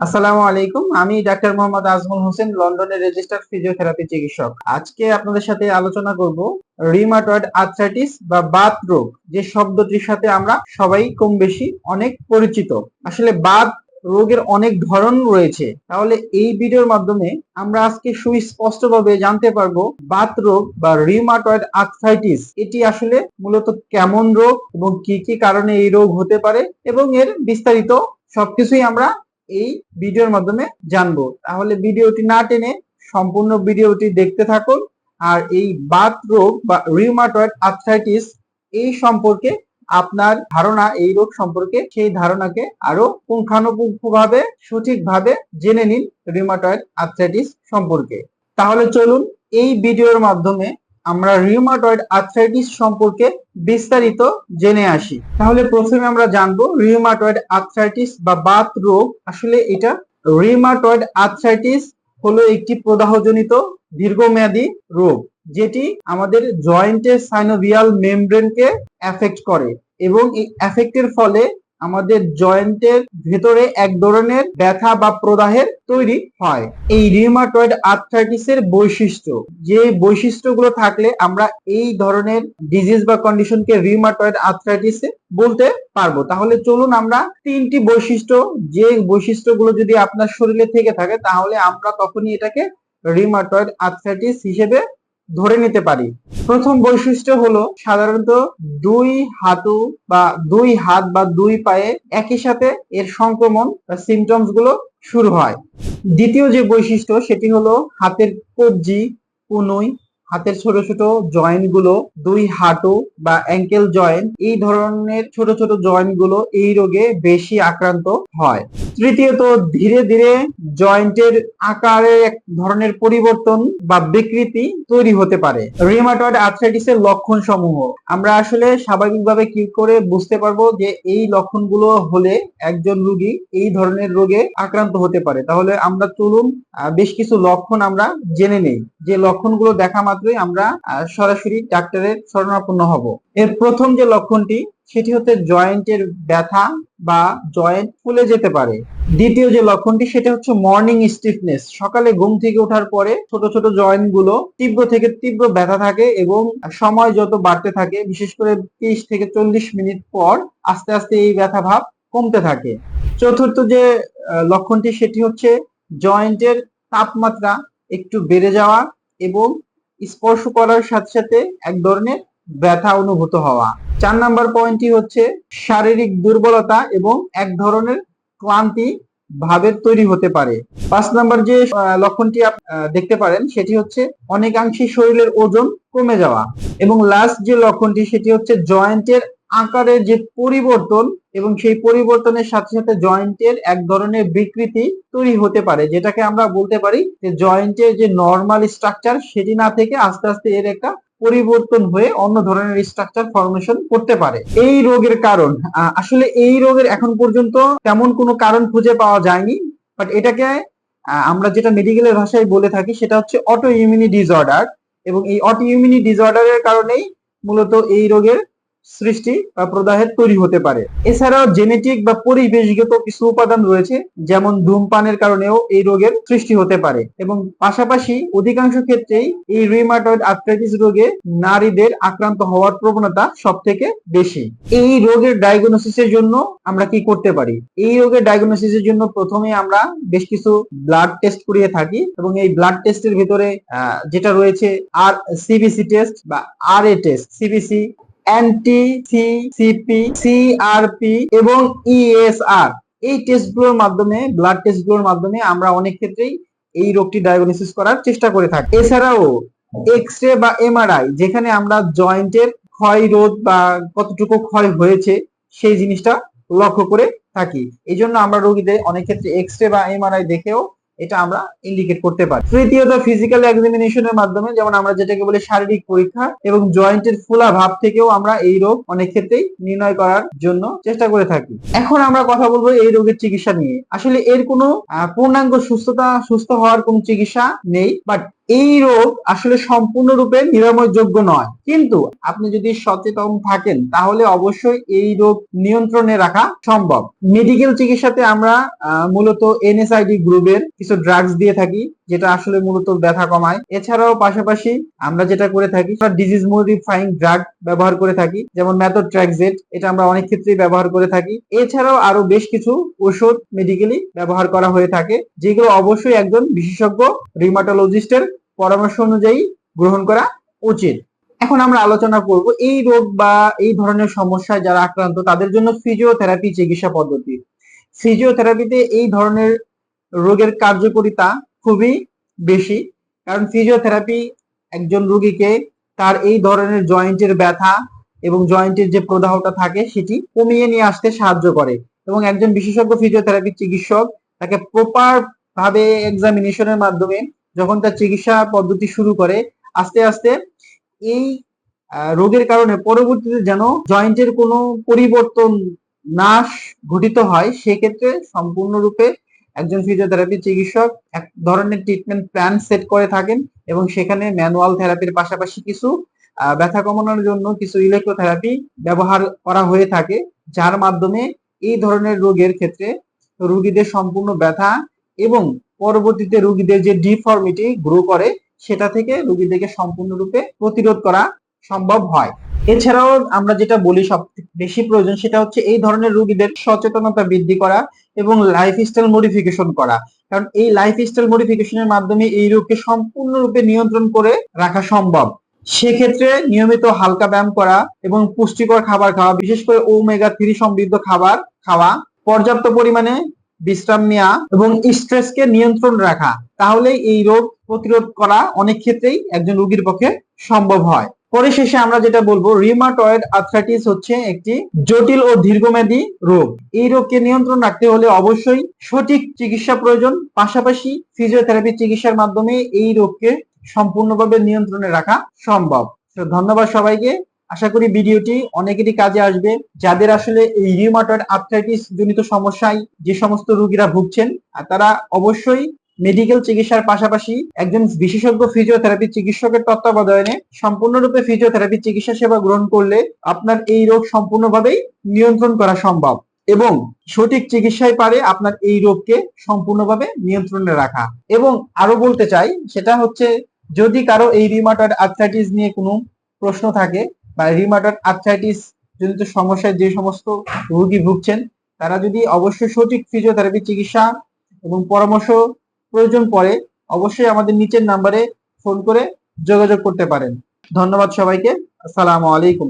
আসসালামু আলাইকুম। আমি ডাক্তার মোহাম্মদ আজমল হোসেন, লন্ডনের রেজিস্টার্ড ফিজিওথেরাপি চিকিৎসক। আজকে আপনাদের সাথে আলোচনা করব রিমাটয়েড আর্থ্রাইটিস বা বাত রোগ, যে শব্দটির সাথে আমরা সবাই কম বেশি অনেক পরিচিত। আসলে বাত রোগের অনেক ধরন রয়েছে। তাহলে এই ভিডিওর মাধ্যমে আমরা আজকে সুস্পষ্টভাবে জানতে পারব বাত রোগ বা রিমাটয়েড আর্থ্রাইটিস এটি আসলে মূলত কেমন রোগ এবং কি কি কারণে এই রোগ হতে পারে এবং এর বিস্তারিত সবকিছুই আমরা এই ভিডিওর মাধ্যমে জানব। তাহলে ভিডিওটি না টেনে সম্পূর্ণ ভিডিওটি দেখতে থাকুন আর এই বাত রোগ বা রিউমাটয়েড আর্থ্রাইটিস এই সম্পর্কে আপনার ধারণা, এই রোগ সম্পর্কে সেই ধারণাকে আরও পুঙ্খানুপুঙ্খভাবে, সঠিকভাবে জেনে নিন রিউমাটয়েড আর্থ্রাইটিস সম্পর্কে। তাহলে চলুন এই ভিডিওর মাধ্যমে আমরা রিউমাটয়েড আর্থ্রাইটিস সম্পর্কে বিস্তারিত জেনে আসি। তাহলে প্রথমে আমরা জানব রিউমাটয়েড আর্থ্রাইটিস বা বাত রোগ, আসলে এটা রিউমাটয়েড আর্থ্রাইটিস হলো একটি প্রদাহজনিত দীর্ঘমেয়াদী রোগ, যেটি আমাদের জয়েন্টের সাইনোভিয়াল মেমব্রেনকে এফেক্ট করে এবং এই এফেক্টের ফলে আমাদের জয়েন্টের ভেতরে এক ধরনের ব্যথা বা প্রদাহের তৈরি হয়। এই রিউমাটয়েড আর্থ্রাইটিস এর বৈশিষ্ট্য, যে বৈশিষ্ট্যগুলো থাকলে আমরা এই ধরনের ডিজিজ বা কন্ডিশনকে রিউমাটয়েড আর্থ্রাইটিস বলতে পারব। তাহলে চলুন আমরা তিনটি বৈশিষ্ট্য, যে বৈশিষ্ট্যগুলো যদি আপনার শরীরে থেকে থাকে, তাহলে আমরা তখনই এটাকে রিউমাটয়েড আর্থ্রাইটিস হিসেবে ধরে নিতে পারি। প্রথম বৈশিষ্ট্য হলো সাধারণত দুই হাতু বা দুই হাত বা দুই পায়ে একই সাথে এর সংক্রমণ বা সিমটমসগুলো শুরু হয়। দ্বিতীয় যে বৈশিষ্ট্য, সেটি হলো হাতের কবজি কুনুই হাতের ছোট ছোট জয়েন্টগুলো, দুই হাঁটু বা অ্যাঙ্কেল জয়েন্ট এই ধরনের ছোট ছোট জয়েন্টগুলো এই রোগে বেশি আক্রান্ত হয়। তৃতীয়ত, ধীরে ধীরে জয়েন্টের আকারের এক ধরনের পরিবর্তন বা বিকৃতি তৈরি হতে পারে। রিমাটয়েড আর্থ্রাইটিসের লক্ষণ সমূহ আমরা আসলে স্বাভাবিকভাবে কি করে বুঝতে পারব যে এই লক্ষণগুলো হলে একজন রোগী এই ধরনের রোগে আক্রান্ত হতে পারে? তাহলে আমরা চলুন বেশ কিছু লক্ষণ আমরা জেনে নেই। যে লক্ষণগুলো দেখা মাত্রই আমরা সরাসরি ডাক্তারের শরণাপন্ন হব। এর প্রথম যে লক্ষণটি, সেটি হচ্ছে জয়েন্টের ব্যথা বা জয়েন্ট ফুলে যেতে পারে। দ্বিতীয় যে লক্ষণটি, সেটা হচ্ছে মর্নিং স্টিফনেস। সকালে ঘুম থেকে ওঠার পরে ছোট ছোট জয়েন্টগুলো তীব্র থেকে তীব্র ব্যথা থাকে এবং সময় যত বাড়তে থাকে, বিশেষ করে তিরিশ থেকে চল্লিশ মিনিট পর আস্তে আস্তে এই ব্যথা ভাব কমতে থাকে। চতুর্থ যে লক্ষণটি, সেটি হচ্ছে জয়েন্টের তাপমাত্রা একটু বেড়ে যাওয়া এবং স্পর্শ করার সাথে সাথে এক ধরনের ব্যথা অনুভূত হওয়া। চার নাম্বার পয়েন্টটি হচ্ছে শারীরিক দুর্বলতা এবং এক ধরনের ক্লান্তি ভাবের তৈরি হতে পারে। পাঁচ নাম্বার যে লক্ষণটি দেখতে পারেন সেটি হচ্ছে অনেকাংশে শরীরের ওজন কমে যাওয়া এবং লাস্ট যে লক্ষণটি সেটি হচ্ছে জয়েন্টের আকারের যে পরিবর্তন এবং সেই পরিবর্তনের সাথে সাথে জয়েন্টের এক ধরনের বিকৃতি তৈরি হতে পারে, যেটাকে আমরা বলতে পারি যে জয়েন্টের যে নর্মাল স্ট্রাকচার সেটি না থেকে আস্তে আস্তে এর একটা পরিবর্তন হয়ে অন্য ধরনের স্ট্রাকচার ফরমেশন করতে পারে। এই রোগের কারণ আসলে এই রোগের এখন পর্যন্ত তেমন কোনো কারণ খুঁজে পাওয়া যায়নি বাট এটাকে আমরা যেটা মেডিকেলের ভাষায় বলে থাকি সেটা হচ্ছে অটো ইমিউনি ডিসঅর্ডার এবং এই অটো ইমিউনি ডিসঅর্ডারের কারণেই মূলত এই রোগের সৃষ্টি বা প্রদাহের তৈরি হতে পারে। এছাড়াও জেনেটিক বা পরিবেশগত কিছু উপাদান রয়েছে, যেমন ধূমপানের কারণেও এই রোগের সৃষ্টি হতে পারে এবং পাশাপাশি অধিকাংশ ক্ষেত্রেই এই রিমাটয়েড আর্থ্রাইটিস রোগে নারীদের আক্রান্ত হওয়ার প্রবণতা সব থেকে বেশি। এই রোগের ডায়াগনোসিসের জন্য আমরা কি করতে পারি? এই রোগের ডায়াগনোসিসের জন্য প্রথমে আমরা বেশ কিছু ব্লাড টেস্ট করিয়ে থাকি এবং এই ব্লাড টেস্টের ভিতরে যেটা রয়েছে আর সিবিসি টেস্ট বা R A test CBC anti CCP CRP এবং ইএসআর এই টেস্টগুলোর মাধ্যমে ব্লাড টেস্টগুলোর মাধ্যমে আমরা অনেক ক্ষেত্রেই এই রোগটি ডায়াগনোসিস করার চেষ্টা করে থাকি। এছাড়াও এক্স রে বা এমআরআই যেখানে আমরা জয়েন্টের ক্ষয় রোধ বা কতটুকু ক্ষয় হয়েছে, সেই জিনিসটা লক্ষ্য করে থাকি। এই জন্য আমরা রোগীদের অনেক ক্ষেত্রে এক্স রে বা এমআরআই দেখেও এটা আমরা ইন্ডিকেট করতে পারি। তৃতীয়ত ফিজিক্যাল এক্সামিনেশনের মাধ্যমে, যেমন আমরা যেটাকে বলি শারীরিক পরীক্ষা এবং জয়েন্টের ফুলা ভাব থেকেও আমরা এই রোগ অনেক ক্ষেত্রেই নির্ণয় করার জন্য চেষ্টা করে থাকি। এখন আমরা কথা বলব এই রোগের চিকিৎসা নিয়ে। আসলে এর কোনো পূর্ণাঙ্গ সুস্থতা, সুস্থ হওয়ার কোনো চিকিৎসা নেই বাট এই রোগ আসলে সম্পূর্ণরূপে নিরাময়যোগ্য নয়। কিন্তু আপনি যদি সচেতন থাকেন, তাহলে অবশ্যই এই রোগ নিয়ন্ত্রণে রাখা সম্ভব। মেডিকেল চিকিৎসাতে আমরা মূলত এনএসআইডি গ্রুপের কিছু ড্রাগস দিয়ে থাকি। যেটা আসলে মূলত ব্যথা কমায়। এছাড়াও পাশাপাশি আমরা যেটা করে থাকি ডিজিজ মডিফাইং ড্রাগ ব্যবহার করে থাকি, যেমন ম্যাথোট্র্যাকজেট এটা আমরা অনেক ক্ষেত্রেই ব্যবহার করে থাকি। এছাড়াও আরও বেশ কিছু ওষুধ মেডিকেলি ব্যবহার করা হয়ে থাকে, যেগুলো অবশ্যই একজন বিশেষজ্ঞ রিমাটোলজিস্টের পরামর্শ অনুযায়ী গ্রহণ করা উচিত। এখন আমরা আলোচনা করব এই রোগ বা এই ধরনের সমস্যায় যারা আক্রান্ত, তাদের জন্য ফিজিওথেরাপি চিকিৎসা পদ্ধতি। ফিজিওথেরাপিতে এই ধরনের রোগের কার্যকারিতা খুবই বেশি। কারণ ফিজিওথেরাপি একজন রোগীকে তার এই ধরনের জয়েন্টের ব্যথা এবং জয়েন্টের যে প্রদাহটা থাকে সেটি কমিয়ে নিয়ে আসতে সাহায্য করে এবং একজন বিশেষজ্ঞ ফিজিওথেরাপি চিকিৎসক তাকে প্রপার ভাবে এক্সামিনেশনের মাধ্যমে যখন তার চিকিৎসা পদ্ধতি শুরু করে, আস্তে আস্তে এই রোগের কারণে পরবর্তীতে যেন জয়েন্টের কোনো পরিবর্তন নাশ ঘটিত হয়, সেক্ষেত্রে সম্পূর্ণরূপে একজন ফিজিওথেরাপি চিকিৎসক এক ধরনের ট্রিটমেন্ট প্ল্যান সেট করে থাকেন এবং সেখানে ম্যানুয়াল থেরাপির পাশাপাশি কিছু ব্যথা কমানোর জন্য কিছু ইলেকট্রোথেরাপি ব্যবহার করা হয়ে থাকে, যার মাধ্যমে এই ধরনের রোগের ক্ষেত্রে রুগীদের সম্পূর্ণ ব্যথা এবং পরবর্তীতে রুগীদের যে ডিফর্মিটি গ্রো করে, সেটা থেকে রুগীদেরকে সম্পূর্ণরূপে প্রতিরোধ করা সম্ভব হয়। এছাড়াও আমরা যেটা বলি সব বেশি প্রয়োজন সেটা হচ্ছে এই ধরনের রোগীদের সচেতনতা বৃদ্ধি করা এবং লাইফস্টাইল মডিফিকেশন করা। কারণ এই লাইফ লাইফস্টাইল মডিফিকেশনের মাধ্যমে এই রোগকে সম্পূর্ণরূপে নিয়ন্ত্রণ করে রাখা সম্ভব। সেক্ষেত্রে নিয়মিত হালকা ব্যায়াম করা এবং পুষ্টিকর খাবার খাওয়া, বিশেষ করে ওমেগা থ্রি সমৃদ্ধ খাবার খাওয়া, পর্যাপ্ত পরিমাণে বিশ্রাম নেওয়া এবং স্ট্রেসকে নিয়ন্ত্রণ রাখা তাহলে এই রোগ প্রতিরোধ করা অনেক ক্ষেত্রেই একজন রোগীর পক্ষে সম্ভব হয়। পরিশেষে আমরা যেটা বলব রিমাটয়েড আর্থ্রাইটিস হচ্ছে একটি জটিল ও দীর্ঘমেয়াদী রোগ। এই রোগকে নিয়ন্ত্রণ রাখতে হলে অবশ্যই সঠিক চিকিৎসা প্রয়োজন। পাশাপাশি ফিজিওথেরাপি চিকিৎসার মাধ্যমে এই রোগকে সম্পূর্ণভাবে নিয়ন্ত্রণে রাখা সম্ভব। তো ধন্যবাদ সবাইকে। আশা করি ভিডিওটি অনেকেরই কাজে আসবে। যাদের আসলে এই রিউমাটয়েড আর্থ্রাইটিস জনিত সমস্যায় যে সমস্ত রোগীরা ভুগছেন তারা অবশ্যই মেডিকেল চিকিৎসার পাশাপাশি একজন বিশেষজ্ঞ ফিজিওথেরাপি চিকিৎসকের তত্ত্বাবধানে সম্পূর্ণরূপে ফিজিওথেরাপি চিকিৎসা সেবা গ্রহণ করলে আপনার এই রোগ সম্পূর্ণভাবেই নিয়ন্ত্রণ করা সম্ভব এবং সঠিক চিকিৎসায় পারে আপনার এই রোগকে সম্পূর্ণভাবে নিয়ন্ত্রণে রাখা। এবং আরও বলতে চাই, সেটা হচ্ছে যদি কারও এই রিমাটয়েড আর্থ্রাইটিস নিয়ে কোনো প্রশ্ন থাকে বা রিমাটয়েড আর্থ্রাইটিস জনিত সমস্যায় যে সমস্ত রোগী ভুগছেন, তারা যদি অবশ্যই সঠিক ফিজিওথেরাপি চিকিৎসা এবং পরামর্শ প্রয়োজন পড়ে অবশ্যই আমাদের নিচের নাম্বারে ফোন করে যোগাযোগ করতে পারেন। ধন্যবাদ সবাইকে। আসসালামু আলাইকুম।